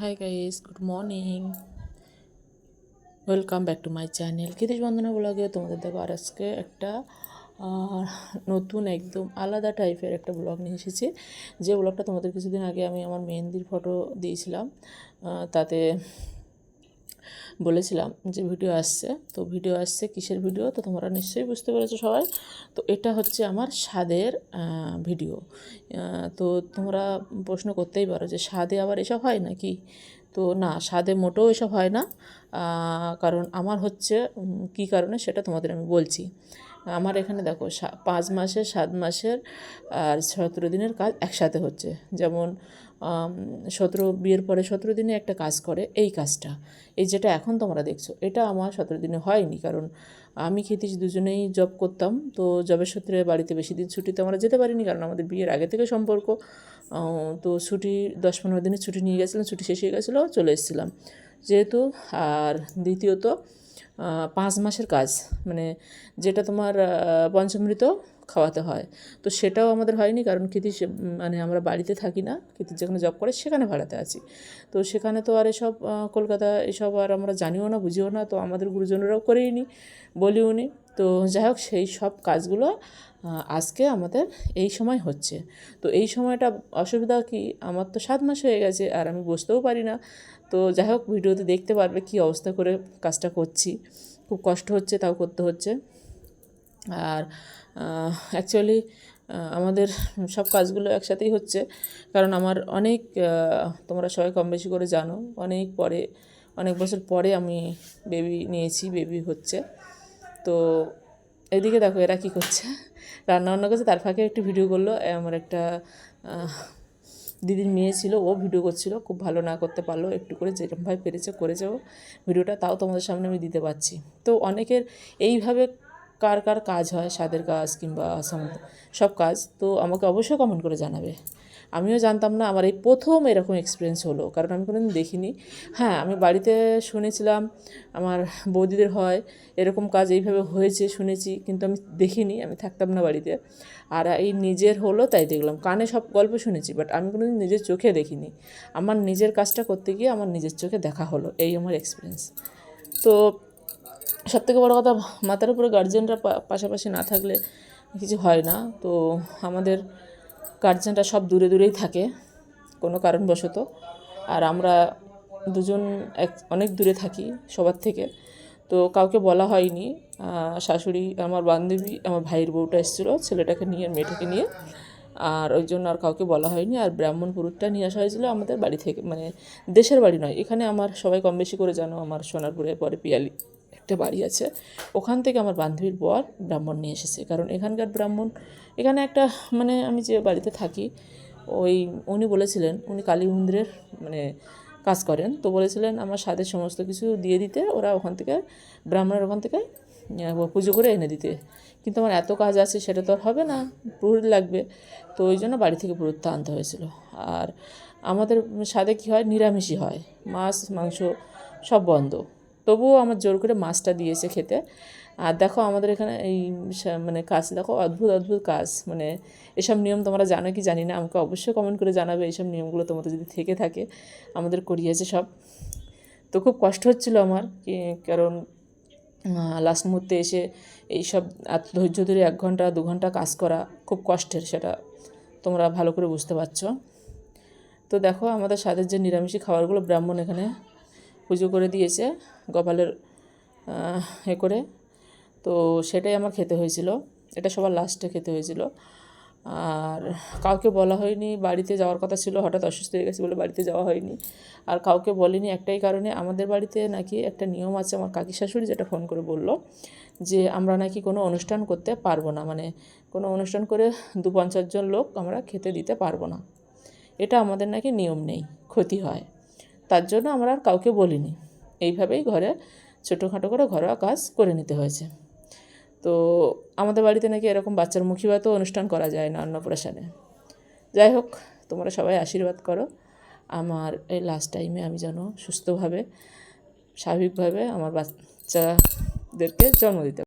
Hi guys good morning welcome back to my channel Kritish Bandana ব্লগে তোমাদের দেখো আর আজকে একটা নতুন একদম আলাদা টাইপের একটা ব্লগ নিয়ে এসেছি। যে ব্লগটা তোমাদের কিছুদিন আগে আমি আমার মেহেন্দির ফটো দিয়েছিলাম তাতে বলেছিলাম যে ভিডিও আসছে। তো ভিডিও আসছে কিসের ভিডিও? তো তোমরা নিশ্চয়ই বুঝতে পেরেছ সবাই। তো এটা হচ্ছে আমার স্বাদের ভিডিও। তো তোমরা প্রশ্ন করতেই পারো যে স্বাদে আবার এসব হয় নাকি? তো না, স্বাদে মোটেও এসব হয় না। কারণ আমার হচ্ছে কি কী কারণে সেটা তোমাদের আমি বলছি। আমার এখানে দেখো পাঁচ মাসের, সাত মাসের আর সতেরো দিনের কাজ একসাথে হচ্ছে। যেমন সতেরো, বিয়ের পরে সতেরো দিনে একটা কাজ করে, এই কাজটা। এই যেটা এখন তোমরা দেখছ, এটা আমার সতেরো দিনে হয়নি। কারণ আমি খেতিস দুজনেই জব করতাম, তো জবের সূত্রে বাড়িতে বেশি দিন ছুটিতে আমরা যেতে পারিনি, কারণ আমাদের বিয়ের আগে থেকে সম্পর্ক। তো ছুটি, দশ পনেরো দিনের ছুটি নিয়ে গেছিলাম, ছুটি শেষ হয়ে গেছিল, চলে এসেছিলাম। যেহেতু, আর দ্বিতীয়ত পাঁচ মাসের কাজ মানে যেটা তোমার পঞ্চমৃত খাওয়াতে হয়। তো সেটাও আমাদের হয়নি, কারণ কৃতি মানে আমরা বাড়িতে থাকি না কৃতি যেখানে জব করে সেখানে ভাড়াতে আছি। তো সেখানে তো আর এসব কলকাতা এসব আর আমরা জানিও না, বুঝিও না, তো আমাদের গুরুজনেরাও করেই নি, বলিও নি। তো যাই হোক, সেই সব কাজগুলো আজকে আমাদের এই সময় হচ্ছে। তো এই সময়টা অসুবিধা কি? আমার তো সাত মাস হয়ে গেছে, আর আমি বসতেও পারি না। তো যাই হোক ভিডিওতে দেখতে পারবে কী অবস্থা করে কাজটা করছি। খুব কষ্ট হচ্ছে, তাও করতে হচ্ছে। আর অ্যাকচুয়ালি আমাদের সব কাজগুলো একসাথেই হচ্ছে। কারণ আমার অনেক তোমরা সবাই কম বেশি করে জানো, অনেক পরে, অনেক বছর পরে আমি বেবি নিয়েছি বেবি হচ্ছে। তো এদিকে দেখো এরা কী করছে। রান্না বান্না করছে, তার ফাঁকে একটু ভিডিও করল আমার একটা দিদির মেয়ে ছিল, ও ভিডিও করছিল, খুব ভালো না করতে পারল একটু করে যেরকমভাবে পেরেছে করেছে ও। ভিডিওটা তাও তোমাদের সামনে আমি দিতে পারছি। তো অনেকের এইভাবে কার কার কাজ হয় স্বাদের কাজ কিংবা সব কাজ, তো আমাকে অবশ্যই কমেন্ট করে জানাবে। আমিও জানতাম না আমার এই প্রথম এরকম এক্সপিরিয়েন্স হলো, কারণ আমি কোনোদিন দেখিনি। হ্যাঁ আমি বাড়িতে শুনেছিলাম, আমার বৌদিদের হয়, এরকম কাজ এইভাবে হয়েছে শুনেছি, কিন্তু আমি দেখিনি, আমি থাকতাম না বাড়িতে। আর এই নিজের হলো তাই দেখলাম, কানে সব গল্প শুনেছি বাট আমি কোনোদিন নিজের চোখে দেখিনি। আমার নিজের কাজটা করতে গিয়ে আমার নিজের চোখে দেখা হলো, এই আমার এক্সপিরিয়েন্স তো সব থেকে বড়ো কথা, মাথার উপরে গার্জেনরা পাশাপাশি না থাকলে কিছু হয় না। তো আমাদের গার্জেনরা সব দূরে দূরেই থাকে, কোনো কারণবশত। আর আমরা দুজন এক, অনেক দূরে থাকি সবার থেকে। তো কাউকে বলা হয়নি শাশুড়ি, আমার বান্ধবী, আমার ভাইয়ের বউটা এসেছিল, ছেলেটাকে নিয়ে মেয়েটাকে নিয়ে। আর ওই জন্য আর কাউকে বলা হয়নি। আর ব্রাহ্মণ পুরুষটা নিয়ে আসা হয়েছিল আমাদের বাড়ি থেকে মানে দেশের বাড়ি নয়, এখানে আমার সবাই কম বেশি করে জানো, আমার সোনারপুরে পরে পিয়ালি। একটা বাড়ি আছে। ওখান থেকে আমার বান্ধবীর বর ব্রাহ্মণ নিয়ে এসেছে। কারণ এখানকার ব্রাহ্মণ, এখানে একটা মানে আমি যে বাড়িতে থাকি, ওই উনি বলেছিলেন, উনি কালী মন্দিরের মানে কাজ করেন। তো বলেছিলেন, আমার স্বাদের সমস্ত কিছু দিয়ে দিতে, ওরা ওখান থেকে, ব্রাহ্মণের ওখান থেকে পুজো করে এনে দিতে। কিন্তু আমার এত কাজ আছে, সেটা তো আর হবে না, পুরোহিত লাগবে। তো ওই জন্য বাড়ি থেকে পুরোহিতটা আনতে হয়েছিল। আর আমাদের স্বাদে কী হয়? নিরামিষই হয়। মাছ, মাংস সব বন্ধ। তবুও আমার জোর করে মাছটা দিয়েছে খেতে। আর দেখো আমাদের এখানে এই মানে কাজ, দেখো অদ্ভুত অদ্ভুত কাজ। মানে এসব নিয়ম তোমরা জানো কি জানি না, আমাকে অবশ্যই কমেন্ট করে জানাবে এইসব নিয়মগুলো তোমাদের যদি থেকে থাকে। আমাদের করিয়েছে সব। তো খুব কষ্ট হচ্ছিল আমার কারণ লাস্ট মুহূর্তে এসে এইসব এত ধৈর্য ধরে এক ঘণ্টা, দু ঘণ্টা কাজ করা খুব কষ্টের সেটা। তোমরা ভালো করে বুঝতে পারছ। তো দেখো আমাদের স্বাদের যে নিরামিষি খাবারগুলো ব্রাহ্মণ এখানে পুজো করে দিয়েছে, গোপালের এ করে। তো সেটাই আমার খেতে হয়েছিল। এটা সবার লাস্টে খেতে হয়েছিল। আর কাউকে বলা হয়নি, বাড়িতে যাওয়ার কথা ছিল, হঠাৎ অসুস্থ হয়ে গেছে বলে বাড়িতে যাওয়া হয়নি। আর কাউকে বলিনি একটাই কারণে, আমাদের বাড়িতে নাকি একটা নিয়ম আছে আমার কাকি শাশুড়ি যেটা ফোন করে বলল, যে আমরা নাকি কোনো অনুষ্ঠান করতে পারব না। মানে কোনো অনুষ্ঠান করে দু পঞ্চাশ জন লোক আমরা খেতে দিতে পারব না। এটা আমাদের নাকি নিয়ম নেই, ক্ষতি হয়। তার জন্য আমরা আর কাউকে বলিনি। এইভাবেই ঘরে ছোটোখাটো করে ঘরোয়া কাজ করে নিতে হয়েছে। তো আমাদের বাড়িতে নাকি এরকম বাচ্চার মুখীবাতও অনুষ্ঠান করা যায় না অন্নপ্রাশনে। যাই হোক, তোমরা সবাই আশীর্বাদ করো। আমার এই লাস্ট টাইমে আমি যেন সুস্থভাবে, স্বাভাবিকভাবে আমার বাচ্চাদেরকে জন্ম দিতে